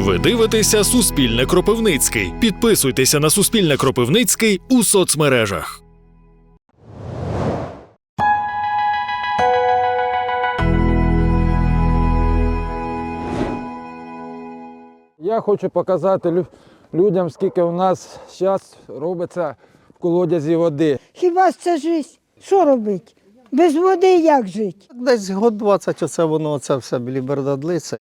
Ви дивитеся Суспільне Кропивницький. Підписуйтеся на Суспільне Кропивницький у соцмережах. Я хочу показати людям, скільки у нас зараз робиться в колодязі води. Хіба ж це життя? Що робить? Без води як жити? Десь год 20 оце воно оце все біліберда длиться.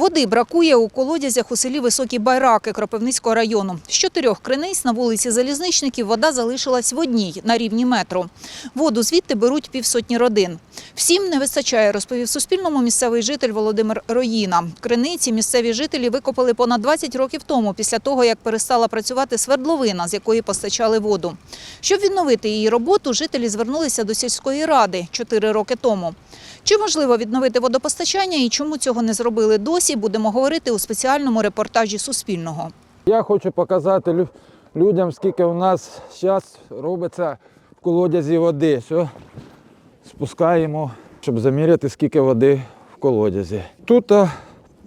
Води бракує у колодязях у селі Високі Байраки Кропивницького району. З чотирьох криниць на вулиці Залізничників вода залишилась в одній на рівні метру. Воду звідти беруть півсотні родин. Всім не вистачає, розповів Суспільному місцевий житель Володимир Роїна. Криниці місцеві жителі викопали понад 20 років тому, після того, як перестала працювати свердловина, з якої постачали воду. Щоб відновити її роботу, жителі звернулися до сільської ради чотири роки тому. Чи можливо відновити водопостачання і чому цього не зробили досі, будемо говорити у спеціальному репортажі Суспільного. Я хочу показати людям, скільки у нас зараз робиться в колодязі води. Все, спускаємо, щоб заміряти, скільки води в колодязі. Тут,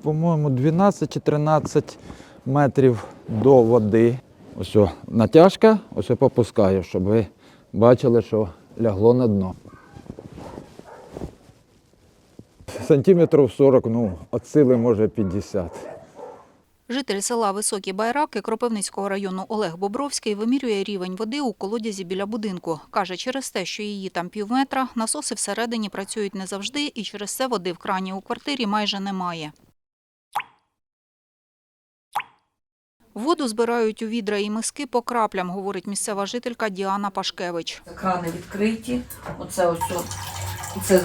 по-моєму, 12 чи 13 метрів до води. Ось натяжка, ось попускаю, щоб ви бачили, що лягло на дно. Сантиметрів 40, ну, від сили може 50. Житель села Високі Байраки Кропивницького району Олег Бобровський вимірює рівень води у колодязі біля будинку. Каже, через те, що її там півметра, насоси всередині працюють не завжди, і через це води в крані у квартирі майже немає. Воду збирають у відра і миски по краплям, говорить місцева жителька Діана Пашкевич. Крани відкриті. Оце ось це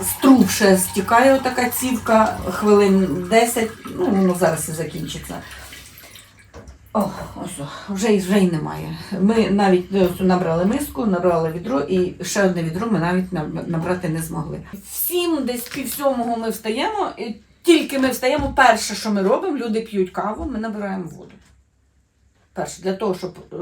з, труб ще стікає така цівка, хвилин 10, ну воно зараз і закінчиться. О, ось, вже, вже й немає. Ми навіть ну, ось набрали миску, набрали відро, і ще одне відро ми навіть набрати не змогли. Всім десь пів сьомого ми встаємо, і тільки ми встаємо, перше, що ми робимо, люди п'ють каву, ми набираємо воду. Перше, для того, щоб е,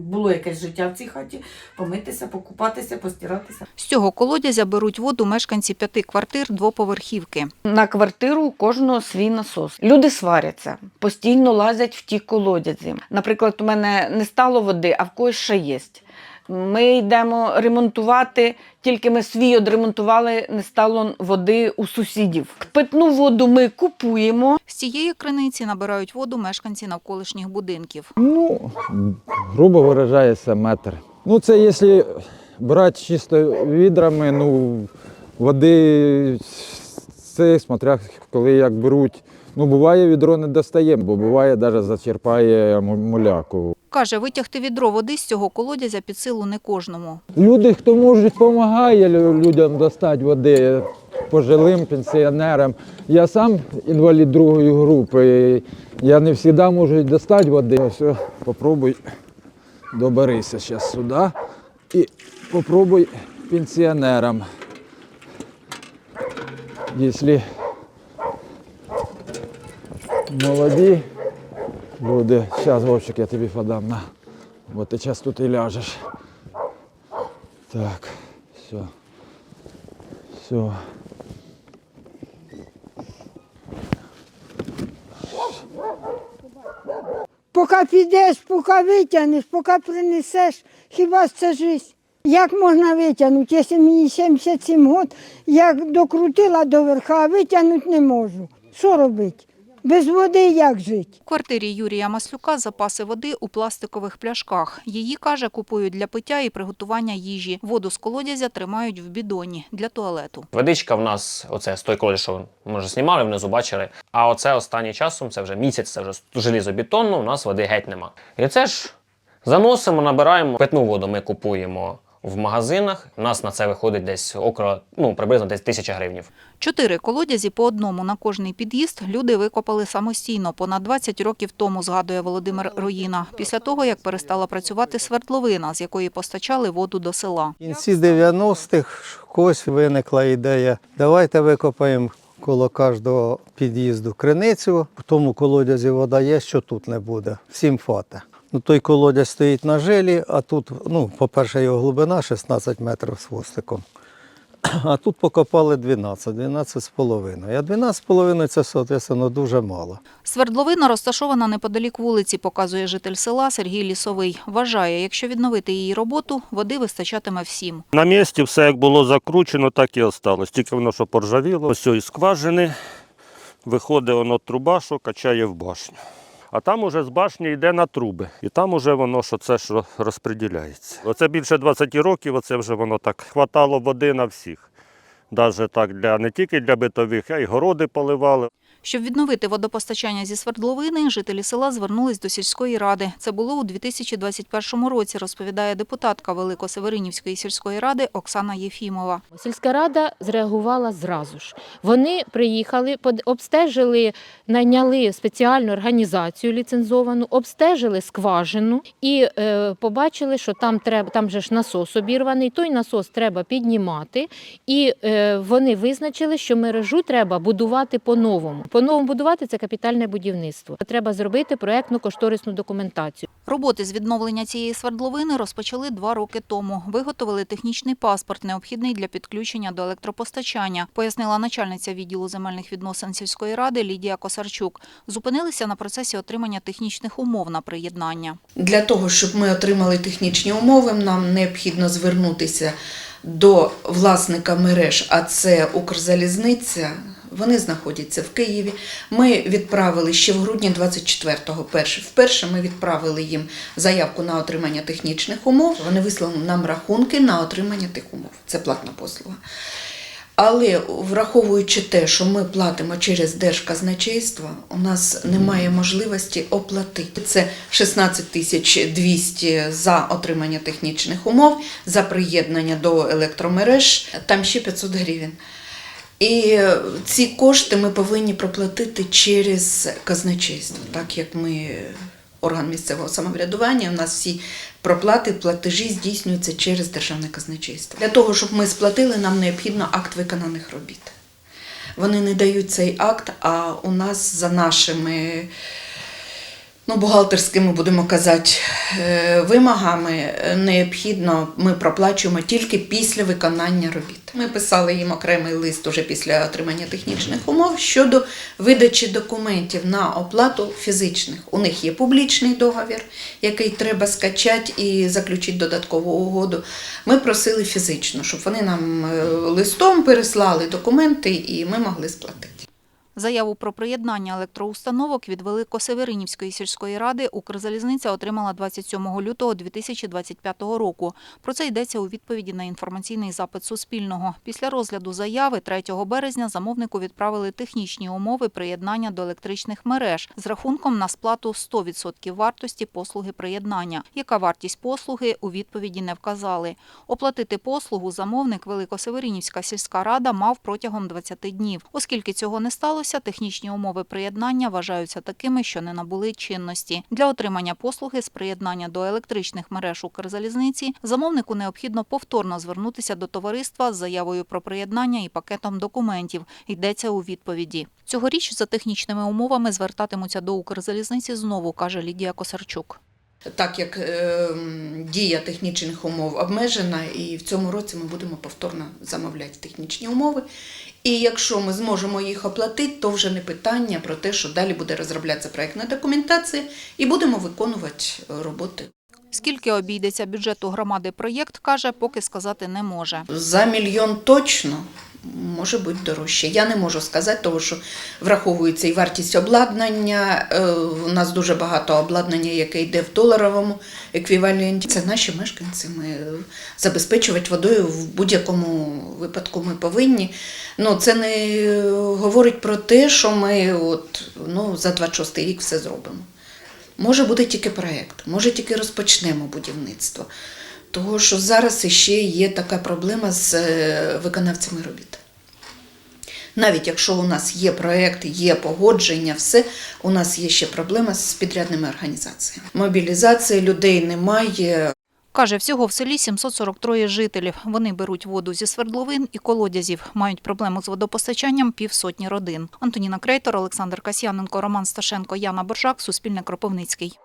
було якесь життя в цій хаті, помитися, покупатися, постиратися. З цього колодязя беруть воду мешканці п'яти квартир двоповерхівки. На квартиру у кожного свій насос. Люди сваряться, постійно лазять в ті колодязі. Наприклад, у мене не стало води, а в когось ще є. Ми йдемо ремонтувати, тільки ми свій одремонтували, не стало води у сусідів. Питну воду ми купуємо. З цієї криниці набирають воду мешканці навколишніх будинків. Ну, грубо виражається метр. Ну, це якщо брати чисто відрами, ну, води, це смотря коли як беруть. Ну, буває, відро не достає, бо буває, навіть зачерпає муляку. Каже, витягти відро води з цього колодязя під силу не кожному. Люди, хто може, допомагає людям достати води, пожилим пенсіонерам. Я сам інвалід другої групи. Я не завжди можу достати води. Ось, о, попробуй доберися зараз сюди і попробуй пенсіонерам. Якщо молоді люди, зараз Вовчик, я тобі подам на. Бо ти зараз тут і ляжеш. Так, все. Все. Поки підеш, поки витягнеш, поки принесеш, хіба це життя? Як можна витягнути, якщо мені 77 років, як докрутила до верха, а витягнути не можу. Що робити? Без води як жити? В квартирі Юрія Маслюка запаси води у пластикових пляшках. Її, каже, купують для пиття і приготування їжі. Воду з колодязя тримають в бідоні для туалету. Водичка в нас, оце з той колі, що ми вже знімали, внизу бачили. А оце останнім часом, це вже місяць, це вже желізобетонно, у нас води геть нема. І це ж заносимо, набираємо. Питну воду ми купуємо в магазинах. У нас на це виходить десь около, ну, приблизно десь тисяча гривнів. Чотири колодязі по одному на кожний під'їзд люди викопали самостійно понад 20 років тому, згадує Володимир Роїна, після того, як перестала працювати свердловина, з якої постачали воду до села. В кінці 90-х когось виникла ідея. Давайте викопаємо коло кожного під'їзду криницю. В тому колодязі вода є, що тут не буде. Всім фата. Ну, той колодязь стоїть на жилі, а тут, ну, по-перше, його глибина 16 метрів з хвостиком. а тут покопали 12, 12 з половиною. А 12 з половиною це, соответственно, дуже мало. Свердловина розташована неподалік вулиці, показує житель села Сергій Лісовий. Вважає, якщо відновити її роботу, води вистачатиме всім. На місці все як було закручено, так і осталось. Тільки воно що поржавіло. Ось із скважини виходить воно труба, що качає в башню. А там уже з башні йде на труби. І там уже воно що це що розподіляється. Оце більше 20 років, оце вже воно так хватало води на всіх. Навіть так для не тільки для битових, а й городи поливали. Щоб відновити водопостачання зі свердловини, жителі села звернулись до сільської ради. Це було у 2021 році, розповідає депутатка Великосеверинівської сільської ради Оксана Єфімова. Сільська рада зреагувала зразу ж. Вони приїхали, обстежили, найняли спеціальну організацію ліцензовану, обстежили скважину і е, побачили, що там треба, там же ж насос обірваний. Той насос треба піднімати, і е, вони визначили, що мережу треба будувати по-новому. По-новому будувати це капітальне будівництво. Треба зробити проектну кошторисну документацію. Роботи з відновлення цієї свердловини розпочали два роки тому. Виготовили технічний паспорт, необхідний для підключення до електропостачання, пояснила начальниця відділу земельних відносин сільської ради Лідія Косарчук. Зупинилися на процесі отримання технічних умов на приєднання. Для того, щоб ми отримали технічні умови, нам необхідно звернутися до власника мереж, а це Укрзалізниця. Вони знаходяться в Києві. Ми відправили ще в грудні 24-го перше. Вперше ми відправили їм заявку на отримання технічних умов. Вони вислали нам рахунки на отримання тих умов. Це платна послуга. Але враховуючи те, що ми платимо через Держказначейство, у нас немає можливості оплатити. Це 16 тисяч 200 за отримання технічних умов, за приєднання до електромереж, там ще 500 гривень. І ці кошти ми повинні проплатити через казначейство, так як ми орган місцевого самоврядування, у нас всі проплати, платежі здійснюються через державне казначейство. Для того, щоб ми сплатили, нам необхідно акт виконаних робіт. Вони не дають цей акт, а у нас за нашими ну, бухгалтерськими, будемо казати, е, вимогами необхідно, ми проплачуємо тільки після виконання робіт. Ми писали їм окремий лист уже після отримання технічних умов щодо видачі документів на оплату фізичних. У них є публічний договір, який треба скачати і заключити додаткову угоду. Ми просили фізично, щоб вони нам е, листом переслали документи і ми могли сплатити. Заяву про приєднання електроустановок від Великосеверинівської сільської ради Укрзалізниця отримала 27 лютого 2025 року. Про це йдеться у відповіді на інформаційний запит Суспільного. Після розгляду заяви 3 березня замовнику відправили технічні умови приєднання до електричних мереж з рахунком на сплату 100% вартості послуги приєднання. Яка вартість послуги у відповіді не вказали. Оплатити послугу замовник Великосеверинівська сільська рада мав протягом 20 днів. Оскільки цього не сталося, технічні умови приєднання вважаються такими, що не набули чинності. Для отримання послуги з приєднання до електричних мереж Укрзалізниці замовнику необхідно повторно звернутися до товариства з заявою про приєднання і пакетом документів. Йдеться у відповіді. Цьогоріч за технічними умовами звертатимуться до Укрзалізниці знову, каже Лідія Косарчук. Так як е, дія технічних умов обмежена, і в цьому році ми будемо повторно замовляти технічні умови. І якщо ми зможемо їх оплатити, то вже не питання про те, що далі буде розроблятися проєктна документація і будемо виконувати е, роботи. Скільки обійдеться бюджету громади проєкт, каже, поки сказати не може. За мільйон точно може бути дорожче. Я не можу сказати, тому що враховується і вартість обладнання. е, У нас дуже багато обладнання, яке йде в доларовому еквіваленті. Це наші мешканці. Ми е, забезпечувати водою в будь-якому випадку ми повинні. Ну, це не е, говорить про те, що ми от, ну, за 26 рік все зробимо. Може бути тільки проєкт, може тільки розпочнемо будівництво. Того, що зараз іще є така проблема з е, виконавцями робіт. Навіть якщо у нас є проєкт, є погодження, все, у нас є ще проблема з підрядними організаціями. Мобілізації людей немає, Каже, всього в селі 743 жителів. Вони беруть воду зі свердловин і колодязів. Мають проблему з водопостачанням півсотні родин. Антоніна Крейтор, Олександр Касьяненко, Роман Сташенко, Яна Боржак, Суспільне Кропивницький.